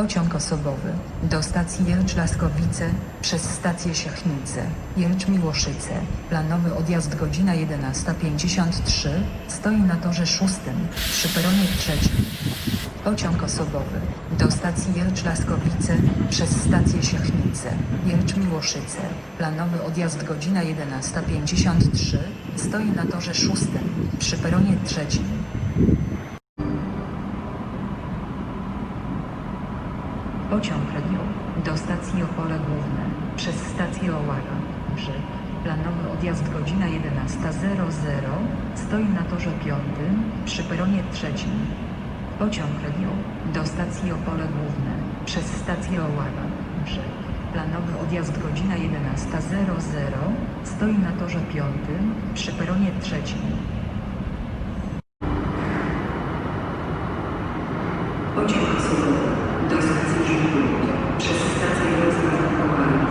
Pociąg osobowy do stacji Jelcz-Laskowice przez stację Siechnice, Jelcz-Miłoszyce. Planowy odjazd godzina 11.53. Stoi na torze szóstym przy peronie trzecim. Pociąg osobowy do stacji Jelcz-Laskowice przez stację Siechnice, Jelcz-Miłoszyce. Planowy odjazd godzina 11.53. Stoi na torze szóstym przy peronie trzecim. Pociąg region do stacji Opole Główne przez stację Ołara, Brzeg. Planowy odjazd godzina 11.00 stoi na torze piątym przy peronie trzecim. Pociąg region do stacji Opole Główne przez stację Ołara, Brzeg. Planowy odjazd godzina 11.00 stoi na torze piątym przy peronie trzecim. Pociąg osobowy do stacji Żubruk przez stację Jarosław Komarów.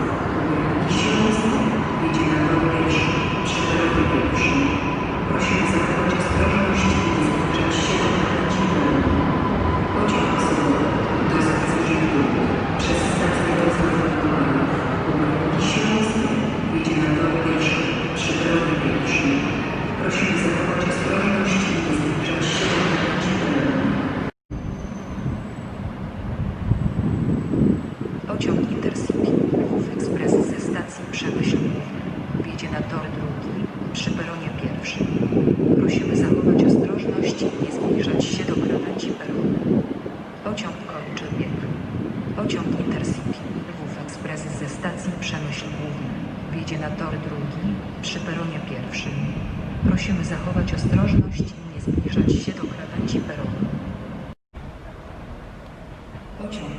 Siłowcy jedzie na tor pierwszy, przy peronie pierwszym. Prosimy zachować ostrożność i nie zbliżać się do krawędzi pełni. Pociąg osobowy do stacji Żubruk przez stację Jarosław Komarów. Siłowcy jedzie na tor pierwszy, przy peronie pierwszym. Prosimy zachować ostrożność i nie zbliżać się do krawędzi pełni. Pociąg Intercity Lwów Express ze stacji Przemyśl Główny wjedzie na tor drugi przy peronie pierwszym. Prosimy zachować nie zbliżać się do krawędzi peronu. Pociąg kończy bieg. Pociąg Intercity Lwów Express ze stacji Przemyśl Główny wjedzie na tor drugi przy peronie pierwszym. Prosimy zachować ostrożność i nie zbliżać się do krawędzi peronu. Pociąg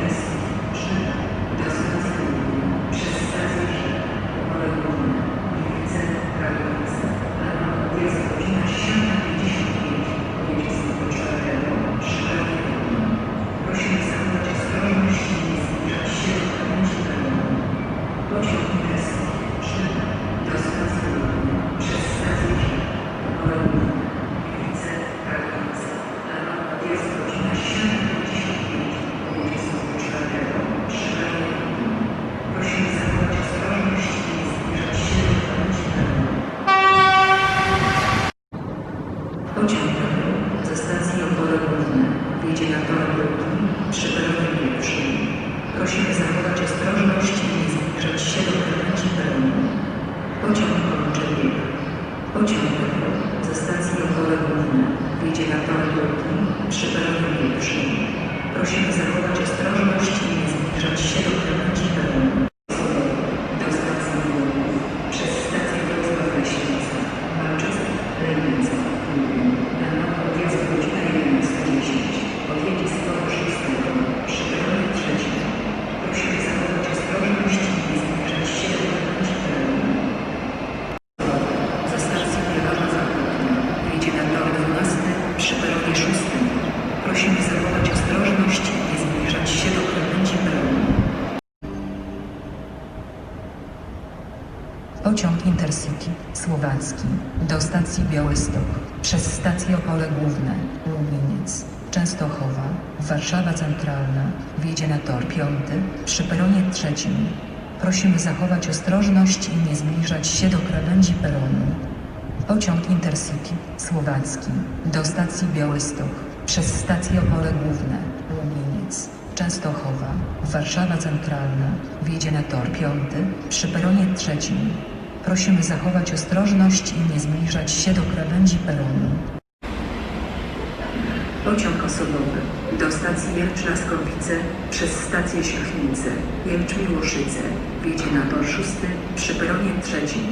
Intercity Słowacki do stacji Białystok przez stację Opole Główne, Lubliniec, Częstochowa, Warszawa Centralna wjedzie na tor piąty przy peronie trzecim. Prosimy zachować ostrożność i nie zbliżać się do krawędzi peronu. Pociąg Intercity Słowacki do stacji Białystok przez stację Opole Główne, Lubliniec, Częstochowa, Warszawa Centralna wjedzie na tor piąty przy peronie trzecim. Prosimy zachować ostrożność i nie zbliżać się do krawędzi peronu. Pociąg osobowy do stacji Jelcz-Laskowice przez stację Siechnice, Jelcz-Miłoszyce wjedzie na tor szósty przy peronie trzecim.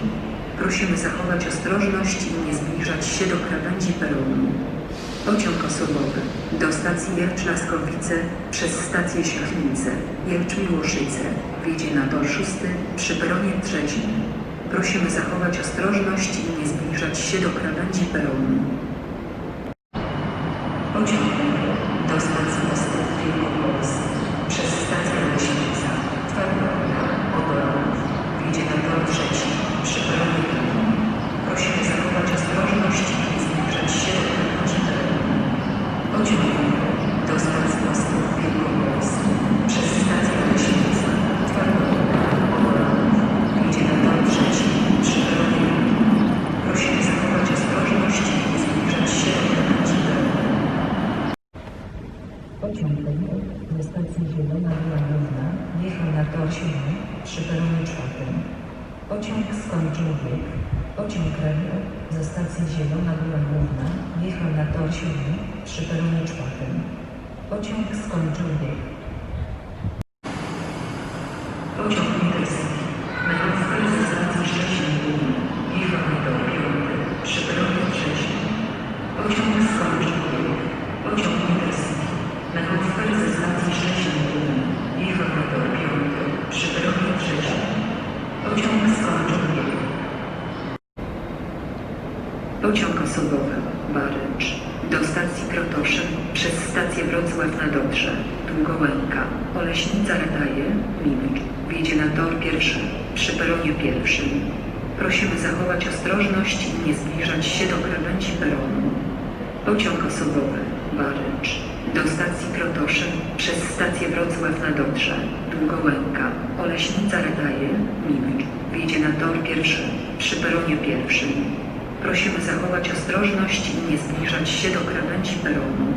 Prosimy zachować ostrożność i nie zbliżać się do krawędzi peronu. Pociąg osobowy do stacji Jelcz Laskowice przez stację Siechnice, Jelcz Miłoszyce wjedzie na tor szósty przy peronie trzecim. Prosimy zachować ostrożność i nie zbliżać się do krawędzi peronu. Pociąg Zielona Góra Główna jechał na tor 7 przy peronie 4. Pociąg skończył bieg. Pociąg niebieski mechaniczny ze stacji Szczecin Główny jechał na tor 5 przy peronie 3. Pociąg skończył bieg. Pociąg niebieski mechaniczny ze stacji Szczecin Główny jechał na tor Pociąg osobowy Barycz do stacji Krotoszyn przez stację Wrocław na Dobrze, Długołęka, Oleśnica Radaje, Milicz wjedzie na tor pierwszy przy peronie pierwszym. Prosimy zachować ostrożność i nie zbliżać się do krawędzi peronu. Pociąg osobowy Barycz do stacji Krotoszyn przez stację Wrocław na Dobrze, Długołęka, Oleśnica Radaje, Milicz wjedzie na tor pierwszy przy peronie pierwszym. Prosimy zachować ostrożność i nie zbliżać się do krawędzi peronu.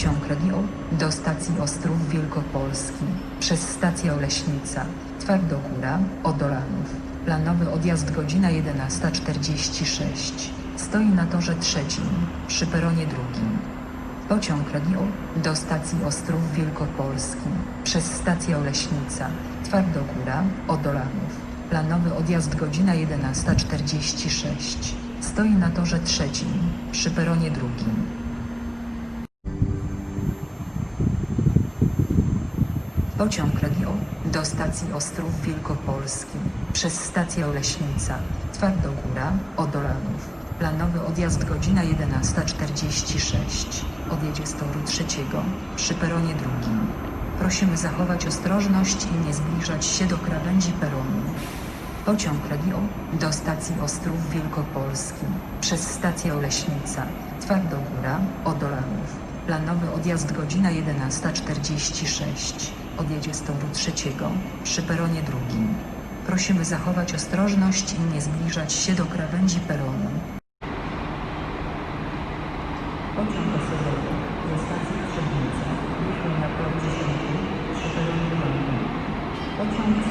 Ciąg radio do stacji Ostrów Wielkopolski przez stację Oleśnica, Twardogóra, Odolanów. Planowy odjazd godzina 11.46. Stoi na torze trzecim przy peronie drugim. Pociąg radio do stacji Ostrów Wielkopolski przez stację Oleśnica, Twardogóra, Odolanów. Planowy odjazd godzina 11.46. Stoi na torze trzecim przy peronie drugim. Pociąg radio do stacji Ostrów Wielkopolski przez stację Oleśnica, Twardogóra, Odolanów. Planowy odjazd godzina 11.46. Odjedzie z toru trzeciego przy peronie drugim. Prosimy zachować ostrożność i nie zbliżać się do krawędzi peronu. Pociąg Regio do stacji Ostrów Wielkopolski przez stację Oleśnica, Twardogóra, Odolanów. Planowy odjazd godzina 11.46. Odjedzie z toru trzeciego przy peronie drugim. Prosimy zachować ostrożność i nie zbliżać się do krawędzi peronu. Pociąg osobowy ze stacji Krzemnica, na prom 10 przy peronie drugim. Pociąg z